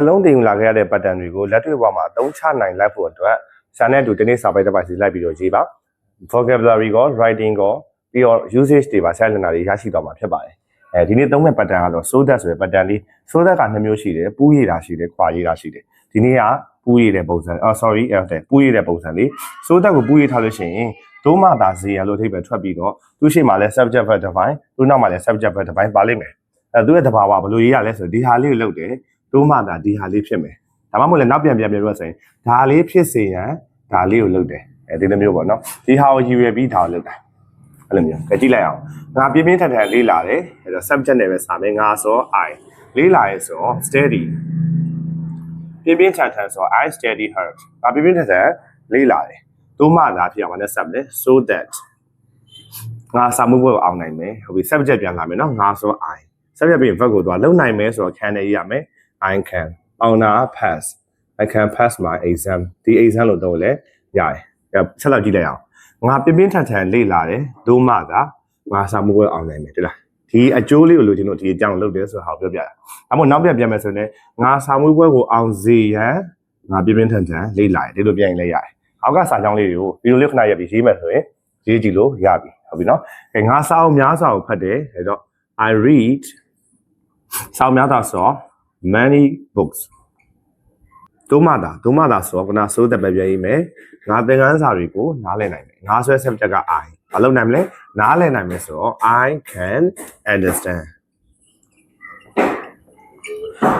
နှလုံးတင်ယူလာခဲ့ရတဲ့ pattern တွေကိုလက်တွေ့ဘဝမှာအသုံးချနိုင်လိုက်ဖို့အတွက်စာနဲ့အတူဒီနေ့စာပိုက်တစ်ပိုက်စီလိုက်ပြီးတော့ရေးပါ vocabulary ကို writing ကိုပြီးတော့ usage တွေပါဆက်လနာတွေရရှိတော့မှာဖြစ်ပါတယ်အဲဒီနေ့သုံးမဲ့ pattern ကတော့ so that ဆိုတဲ့ pattern လေး so that ကနှစ်မျိုးရှိတယ်ပူးရတာရှိတယ်ခွာရတာရှိတယ်ဒီနေ့ကပူးရတဲ့ပုံစံအော် sorry အဲ့ဒါပူးရတဲ့ပုံစံလေး so that ကိုပူးရထားလို့ရှိရင်ဒုမတာဇေယလို့အထိပ္ပယ်ထွက်ပြီးတော့သူ့ရှေ့မှာလဲ subject verb define သူ့နောက်မှာလဲ subject verb define ပါလိမ့်မယ်အဲသူ့ရဲ့တဘာဝဘယ်လိုရေးရလဲဆိုဒီဟာလေးကိုလုပ်တယ် ဒုမတာဒီဟာလေးဖြစ်မယ်ဒါမှမဟုတ်လဲနောက်ပြန်ပြန်ပြန်ပြောဆိုရင်ဒါလေးဖြစ်စေရန်ဒါလေးကိုလုပ်တယ်အဲဒီလိုမျိုးပေါ့နော်ဒီဟာကိုရည်ရွယ်ပြီးဒါကိုလုပ်တာအဲ့လိုမျိုးကြည့်လိုက်အောင်ငါပြင်းပြင်းထန်ထန်လေးလာတယ်အဲ့တော့ subject နဲ့ပဲစာမယ်ငါဆို I လေးလာရဲဆို steady ပြင်းပြင်းထန်ထန်ဆို I steady hurt ဒါပြင်းပြင်းထန်ထန်လေးလာတယ်ဒုမတာဖြစ်အောင်လည်း sub လေ so that ငါစာမှုဘွဲကိုအောင်နိုင်မယ်ဟုတ်ပြီ subject ပြန်လာမယ်နော်ငါဆို I subject ပြင် verb ကိုသွားလုံနိုင်မယ်ဆိုတော့ can နဲ့ရေးရမယ် I can အောင်နာ pass I can pass my exam ဒီ exam လို့တော့လေရတယ်အဲ့ဆက်လက်ကြည့်လိုက်အောင်ငါပြင်းပြင်းထန်ထန်လေ့လာတယ်ဒုမတာငါစာမှုဘွဲအောင်နိုင်မယ်တိလားဒီအကျိုးလေးကိုလို့ကျွန်တော်ဒီအကြောင်းလုပ်တယ်ဆိုတာဟောပြောပြတာအမို့နောက်ပြန်ပြန်မယ်ဆိုရင်ငါစာမှုဘွဲကိုအောင်စေရန်ငါပြင်းပြင်းထန်ထန်လေ့လာတယ်ဒီလိုပြန်ရင်လည်းရတယ်အောက်ကစာကြောင်းလေးတွေကိုဗီဒီယိုလေးခဏရပ်ပြီးရေးမယ်ဆိုရင်ရေးကြည့်လို့ရပြီဟုတ်ပြီနော်အဲငါစာအုပ်များစွာကိုဖတ်တယ်အဲတော့ I read စာအုပ်များစွာဆို many books ဒုမတာဒုမတာဆိုတော့ကနာစိုးတဲ့ပဲပြရေးမယ်ငါသင်ခန်းစာတွေကိုနားလည်နိုင်မယ်ငါဆွဲ subject က I ဘာလို့နိုင်မလဲနားလည်နိုင်မယ်ဆိုတော့ I can understand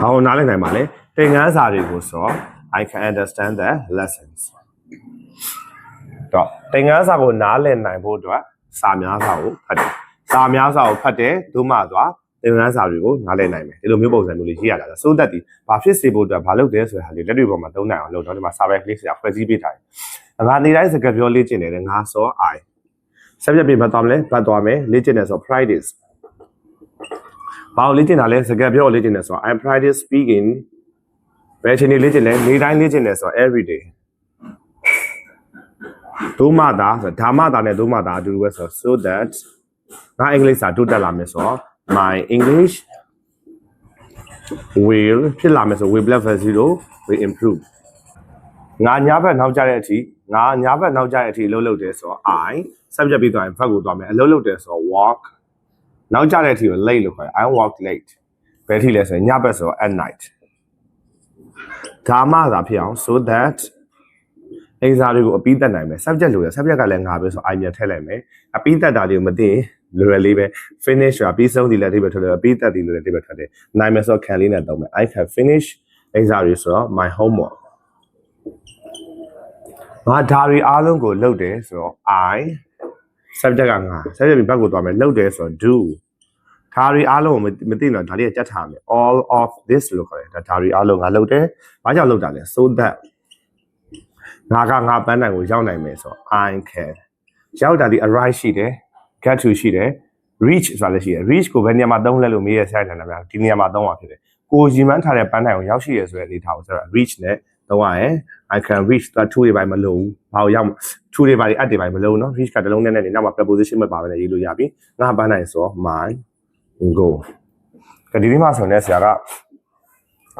ဘာလို့နားလည်နိုင်ပါလဲသင်ခန်းစာတွေကိုဆိုတော့ I can understand the lessons တော့သင်ခန်းစာကိုနားလည်နိုင်ဖို့အတွက်စာများစာကိုဖတ်တယ်စာများစာကိုဖတ်တယ်ဒုမသွား သင်ခန်းစာတွေကိုနားလည်နိုင်မယ်ဒီလိုမျိုးပုံစံမျိုးလေးရေးရတာဆိုတော့ဒီဘာဖြစ်စေဖို့အတွက်ဘာလုပ်တယ်ဆိုတဲ့ဟာလေးလက်တွေ့ပေါ်မှာသုံးနိုင်အောင်လုပ်တော့ဒီမှာစာပဲကလေးဆရာဖွဲ့စည်းပေးထားတယ်ငါနေတိုင်းစကားပြောလေ့ကျင့်တယ်ငါစော I ဆက်ပြပြင်မသွားမလဲပတ်သွားမယ်လေ့ကျင့်တယ်ဆို practice ဘာလို့လေ့ကျင့်တာလဲစကားပြောလေ့ကျင့်တယ်ဆိုတော့ I practice speaking ဘယ်အချိန်လေးလေ့ကျင့်လဲနေတိုင်းလေ့ကျင့်တယ်ဆိုတော့ every day ဒုမတာဆိုဓမ္မတာနဲ့ဒုမတာအတူတူပဲဆိုတော့ so that ငါအင်္ဂလိပ်စာတိုးတက်လာမယ်ဆိုတော့ my english will ဖြစ်လာမယ်ဆို will level 0 will improve ငါညာဘက်နောက်ကျတဲ့အထိငါညာဘက်နောက်ကျတဲ့အထိအလုပ်လုပ်တယ်ဆိုတော့ i subject ပြီးသွားရင်ဘက်ကိုသွားမယ်အလုပ်လုပ်တယ်ဆိုတော့ walk နောက်ကျတဲ့အထိကို late လို့ခေါ်တယ် i walk late ဘယ်အထိလဲဆိုရင်ညဘက်ဆိုတော့ at night ဓမ္မသာဖြစ်အောင် so that အိစာတွေကိုအပြီးတက်နိုင်မယ် subject လို့ရ subject ကလည်းငါပဲဆို i မြန်ထည့်လိုက်မယ်အပြီးတက်တာတွေကိုမသိရင် လွယ်လေးပဲ finish ဆိုတာပြီးဆုံးဒီလည်းအဓိပ္ပာယ်ထွက်တယ်အပြီးတက်ဒီလို့လည်းအဓိပ္ပာယ်ထွက်တယ်နိုင်မယ်ဆိုတော့ can လေးနဲ့သုံးမယ် i can finish အိစာတွေဆိုတော့ my homework ငါဒါတွေအားလုံးကိုလုပ်တယ်ဆိုတော့ i subject ကငါ subject ဘက်ကိုသွားမယ်လုပ်တယ်ဆိုတော့ do ဒါတွေအားလုံးကိုမသိတော့ဒါလေးကကြက်ထားမယ် all of this လို့ခေါ်တယ်ဒါဒါတွေအားလုံးငါလုပ်တယ်ဘာကြောင့်လုပ်တာလဲ so that ငါကငါပန်းတိုင်ကိုရောက်နိုင်မယ်ဆိုတော့ I can ရောက်တာဒီ arrive ရှိတယ် get to ရှိတယ် reach ဆိုတာလည်းရှိတယ် reach ကိုဘယ်နေရာမှာသုံးလဲလို့မေးရဆိုင်တယ်လားဗျာဒီနေရာမှာသုံးပါဖြစ်တယ်ကိုရီမန်းထားတဲ့ပန်းတိုင်ကိုရောက်ရှိရဆိုတဲ့အနေထားကိုဆိုတော့ reach နဲ့သုံးရရင် I can reach တာ2တွေပိုင်းမလို့ဘူးဘာလို့ရောက်2တွေပိုင်းအတ်တွေပိုင်းမလို့နော် reach ကတလုံးနဲ့နဲ့နောက်မှာ preposition မပါဘဲနဲ့ရေးလို့ရပြီငါပန်းတိုင်ဆိုတော့ my go ဒီဒီမှာဆိုနေဆရာက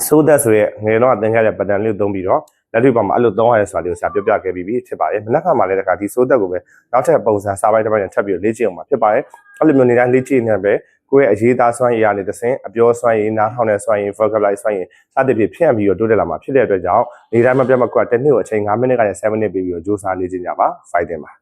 so that ဆိုရဲငယ်တော့သင်ခဲ့တဲ့ pattern လေးကိုသုံးပြီးတော့ လက်တွေ့ပါမှာအဲ့လိုသုံးရတဲ့ဆိုတာလေးကိုဆရာပြောပြခဲ့ပြီးပြီဖြစ်ပါတယ်မနက်ခါမှလည်းတခါဒီ so that ကိုပဲနောက်ထပ်ပုံစံစာပိုင်းတစ်ပိုင်းနဲ့ထပ်ပြီးလေ့ကျင့်အောင်မှာဖြစ်ပါတယ်အဲ့လိုမျိုးနေတိုင်းလေ့ကျင့်နေပဲကိုယ့်ရဲ့အရေးသားစွမ်းရည်ရနေသစဉ်အပြောစွမ်းရည်နားထောင်တဲ့စွမ်းရည် vocabulary စွမ်းရည်စသဖြင့်ဖြန့်ပြီးတော့တိုးတက်လာမှာဖြစ်တဲ့အတွက်ကြောင့်နေတိုင်းမပြတ်မကွက်တစ်နှစ်ကိုအချိန်9မိနစ်ကနေ7မိနစ်ပြီးပြီးတော့စူးစမ်းလေ့ကျင့်ကြပါ fighting ပါ